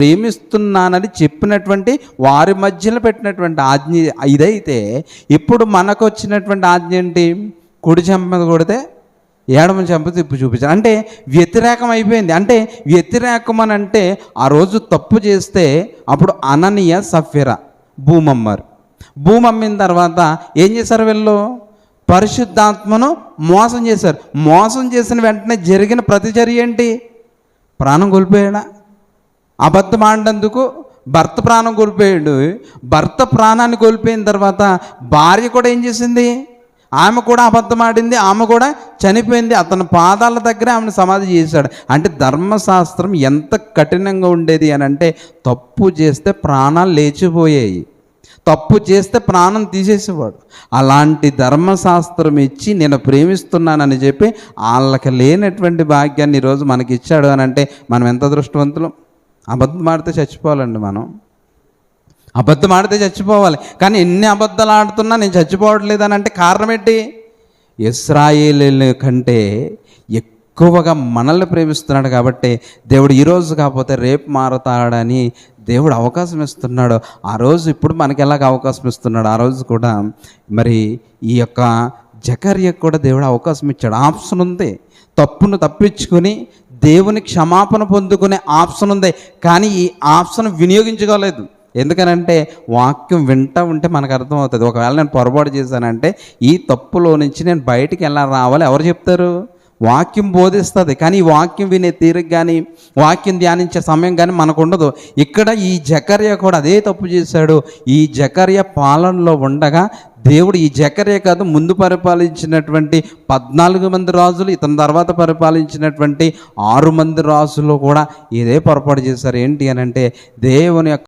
ప్రేమిస్తున్నానని చెప్పినటువంటి వారి మధ్యలో పెట్టినటువంటి ఆజ్ఞ ఇదైతే ఇప్పుడు మనకు వచ్చినటువంటి ఆజ్ఞ ఏంటి? కుడి చెంప కొడితే ఏడమ చెంప తిప్పు చూపించారు అంటే వ్యతిరేకం అయిపోయింది. అంటే వ్యతిరేకం అని అంటే ఆ రోజు తప్పు చేస్తే అప్పుడు అననీయ సఫిర భూమమ్మారు. భూమమ్మిన తర్వాత ఏం చేశారు వీళ్ళు? పరిశుద్ధాత్మను మోసం చేశారు. మోసం చేసిన వెంటనే జరిగిన ప్రతిచర్య ఏంటి? ప్రాణం కోల్పోయాడా? అబద్ధం ఆడినందుకు భర్త ప్రాణం కోల్పోయాడు. భర్త ప్రాణాన్ని కోల్పోయిన తర్వాత భార్య కూడా ఏం చేసింది? ఆమె కూడా అబద్ధం ఆడింది ఆమె కూడా చనిపోయింది. అతని పాదాల దగ్గర ఆమెను సమాధి చేశాడు. అంటే ధర్మశాస్త్రం ఎంత కఠినంగా ఉండేది అని అంటే తప్పు చేస్తే ప్రాణాలు లేచిపోయాయి. తప్పు చేస్తే ప్రాణం తీసేసేవాడు. అలాంటి ధర్మశాస్త్రం ఇచ్చి నేను ప్రేమిస్తున్నానని చెప్పి వాళ్ళకి లేనటువంటి భాగ్యాన్ని ఈరోజు మనకి ఇచ్చాడు అని అంటే మనం ఎంత దృష్టవంతులం అబద్ధం ఆడితే చచ్చిపోవాలండి మనం. అబద్ధం ఆడితే చచ్చిపోవాలి. కానీ ఎన్ని అబద్ధాలు ఆడుతున్నా నేను చచ్చిపోవట్లేదు అని అంటే కారణం ఏంటి? ఇస్రాయేలీల కంటే ఎక్కువగా మనల్ని ప్రేమిస్తున్నాడు కాబట్టి దేవుడు ఈరోజు కాకపోతే రేపు మారతాడని దేవుడు అవకాశం ఇస్తున్నాడు. ఆ రోజు ఇప్పుడు మనకి ఎలాగ అవకాశం ఇస్తున్నాడు? ఆ రోజు కూడా మరి ఈ యొక్క జకర్యకు కూడా దేవుడు అవకాశం ఇచ్చాడు. ఆప్షన్ ఉంది. తప్పును తప్పించుకొని దేవుని క్షమాపణ పొందుకునే ఆప్షన్ ఉంది. కానీ ఈ ఆప్షన్ వినియోగించుకోలేదు. ఎందుకనంటే వాక్యం వింటా ఉంటే మనకు అర్థమవుతుంది. ఒకవేళ నేను పొరపాటు చేశానంటే ఈ తప్పులో నుంచి నేను బయటికి ఎలా రావాలి? ఎవరు చెప్తారు? వాక్యం బోధిస్తుంది. కానీ ఈ వాక్యం వినే తీరు కానీ వాక్యం ధ్యానించే సమయం కానీ మనకు ఉండదు ఇక్కడ ఈ జకర్య కూడా అదే తప్పు చేశాడు. ఈ జకర్య పాలనలో ఉండగా దేవుడు ఈ జకరే కాదు ముందు పరిపాలించినటువంటి పద్నాలుగు మంది రాజులు ఇతని తర్వాత పరిపాలించినటువంటి ఆరు మంది రాజులు కూడా ఇదే పొరపాటు చేశారు. ఏంటి అని అంటే దేవుని యొక్క